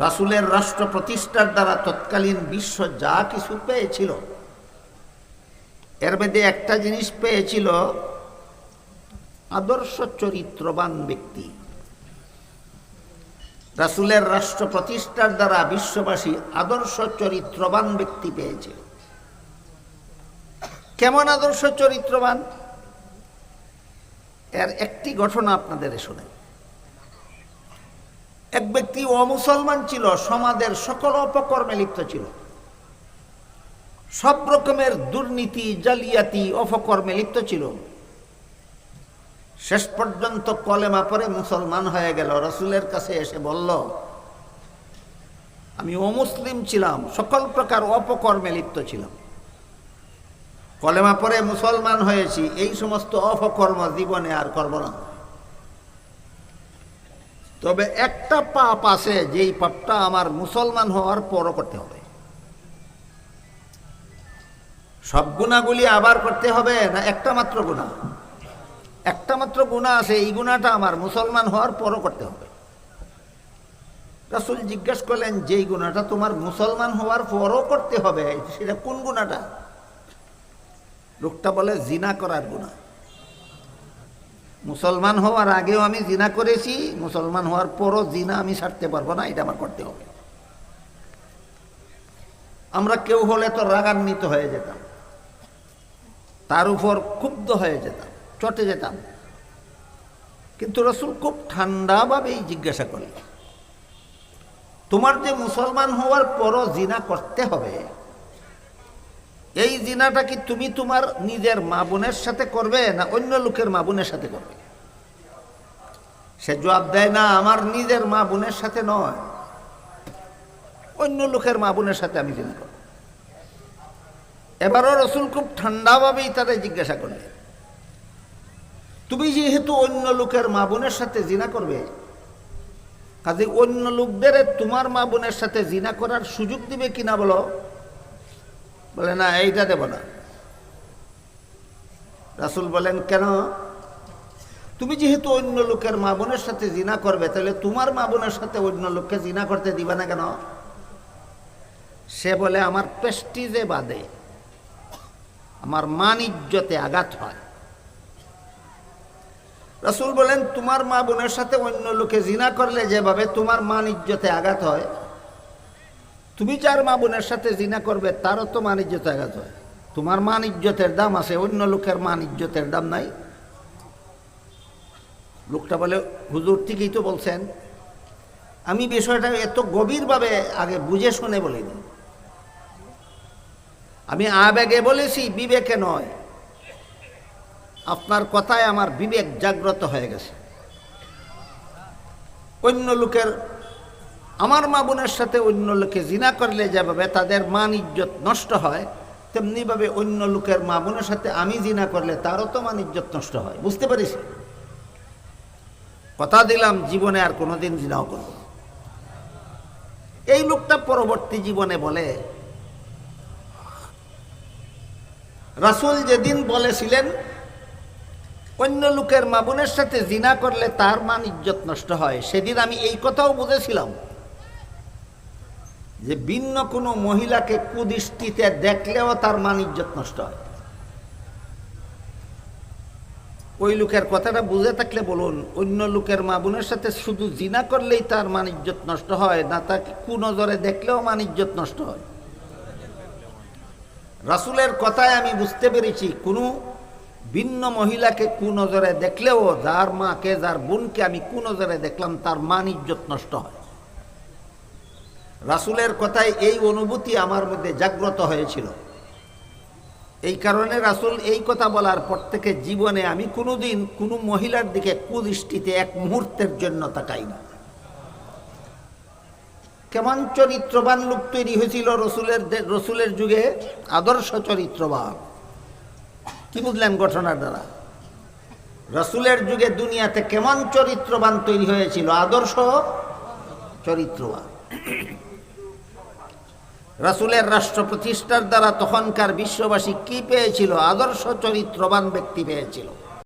রাসুলের রাষ্ট্র প্রতিষ্ঠার দ্বারা তৎকালীন বিশ্ব যা কিছু পেয়েছিল, এর মধ্যে একটা জিনিস পেয়েছিল, আদর্শ চরিত্রবান ব্যক্তি। রাসুলের রাষ্ট্র প্রতিষ্ঠার দ্বারা বিশ্ববাসী আদর্শ চরিত্রবান ব্যক্তি পেয়েছিল। কেমন আদর্শ চরিত্রবান? এর একটি ঘটনা আপনাদের শোনাই। এক ব্যক্তি অমুসলমান ছিল, সমাজের সকল অপকর্মে লিপ্ত ছিল। সব রকমের দুর্নীতি, জালিয়াতি, অপকর্মে লিপ্ত ছিল। শেষ পর্যন্ত কলেমা পরে মুসলমান হয়ে গেল। রসুলের কাছে এসে বলল, আমি অমুসলিম ছিলাম, সকল প্রকার অপকর্মে লিপ্ত ছিলাম। কলেমা পরে মুসলমান হয়েছি, এই সমস্ত অপকর্ম জীবনে আর করব না। তবে একটা পাপ আছে, যেই পাপটা আমার মুসলমান হওয়ার পরও করতে হবে। সব গুণাগুলি আবার করতে হবে না একটা মাত্র গুণা? একটা মাত্র গুণা আছে, এই গুণাটা আমার মুসলমান হওয়ার পরও করতে হবে। রাসুল জিজ্ঞেস করলেন, যেই গুণাটা তোমার মুসলমান হওয়ার পরও করতে হবে, সেটা কোন গুণাটা? লোকটা বলে, জিনা করার গুণা। মুসলমান হওয়ার আগেও আমি জিনা করেছি, মুসলমান হওয়ার পরও জিনা আমি ছাড়তে পারব না, এটা আমার করতে হবে। আমরা কেউ হলে তো রাগান্বিত হয়ে যেতাম, তার উপর ক্ষুব্ধ হয়ে যেতাম, চটে যেতাম। কিন্তু রসুল খুব ঠান্ডাভাবেই জিজ্ঞাসা করলেন, তোমার যে মুসলমান হওয়ার পরও জিনা করতে হবে এই জিনাটা কি তুমি তোমার নিজের মা বোনের সাথে করবে না অন্য লোকের মা বোনের সাথে করবে? সে জবাব দেয়, না, আমার নিজের মা বোনের সাথে নয়। অন্য লোকের মা বোনের সাথে আমি জিনা করব। এবারও রসুল খুব ঠান্ডাভাবেই তাদের জিজ্ঞাসা করলেন, তুমি যেহেতু অন্য লোকের মা বোনের সাথে জিনা করবে কাজে অন্য লোকদের তোমার মা বোনের সাথে জিনা করার সুযোগ দিবে কিনা বলো? বলে, না, এইটা দেব না। রাসুল বলেন, কেন? তুমি যেহেতু অন্য লোকের মা বোনের সাথে জিনা করবে, তাহলে তোমার মা বোনের সাথে অন্য লোককে জিনা করতে দিবে না কেন? সে বলে, আমার পেস্টিজে বাদে, আমার মান ইজ্জতে আঘাত হয়। রাসুল বলেন, তোমার মা বোনের সাথে অন্য লোকে জিনা করলে যেভাবে তোমার মান ইজ্জতে আঘাত হয় তুমি যার মা বোনের সাথে জিনা করবে, তারও তো মান ইজ্জতে আঘাত হয় তোমার মান ইজ্জতের দাম আছে, অন্য লোকের মান ইজ্জতের দাম নাই। লোকটা বলে, হুজুর ঠিকই তো বলছেন। আমি বিষয়টা এত গভীরভাবে আগে বুঝে শুনে বলিনি। আমি আবেগে বলেছি, বিবেকে নয়। আপনার কথায় আমার বিবেক জাগ্রত হয়ে গেছে। অন্য লোকের আমার মা বোনের সাথে অন্য লোকে জিনা করলে যেভাবে তাদের মান ইজ্জত নষ্ট হয়, তেমনিভাবে অন্য লোকের মা বোনের সাথে আমি জিনা করলে তারও তো মান ইজ্জত নষ্ট হয়। বুঝতে পারিস কথা দিলাম, জীবনে আর কোনোদিন জিনাও করব। এই লোকটা পরবর্তী জীবনে বলে, রাসুল যেদিন বলেছিলেন, অন্য লোকের মা বোনের সাথে জিনা করলে তার মান ইজ্জত নষ্ট হয়, সেদিন আমি এই কথাও বুঝেছিলাম। যে ভিন্ন কোনো মহিলাকে কুদৃষ্টিতে দেখলেও তার মান ইজ্জত নষ্ট হয়। ওই লোকের কথাটা বুঝে থাকলে বলুন, অন্য লোকের মা বোনের সাথে শুধু জিনা করলেই তার মান ইজ্জত নষ্ট হয়, না তাকে কুনজরে দেখলেও মান ইজ্জত নষ্ট হয়। রাসুলের কথায় আমি বুঝতে পেরেছি, কোনো ভিন্ন মহিলাকে কুনজরে দেখলেও যার মাকে, যার বোনকে আমি কুনজরে দেখলাম, তার মান ইজ্জত নষ্ট হয়। রাসুলের কথায় এই অনুভূতি আমার মধ্যে জাগ্রত হয়েছিল। এই কারণে রাসুল এই কথা বলার পর থেকে জীবনে আমি কোনোদিন কোনো মহিলার দিকে কুদৃষ্টিতে এক মুহূর্তের জন্য তাকাই না। কেমন চরিত্রবান লোক তৈরি হয়েছিল রসুলের রসুলের যুগে? আদর্শ চরিত্রবান। কি বুঝলেন ঘটনার দ্বারা? রসুলের যুগে দুনিয়াতে কেমন চরিত্রবান তৈরি হয়েছিল? আদর্শ চরিত্রবান। রাসুলের রাষ্ট্র প্রতিষ্ঠার দ্বারা তখনকার বিশ্ববাসী কি পেয়েছিল? আদর্শ চরিত্রবান ব্যক্তি পেয়েছিল।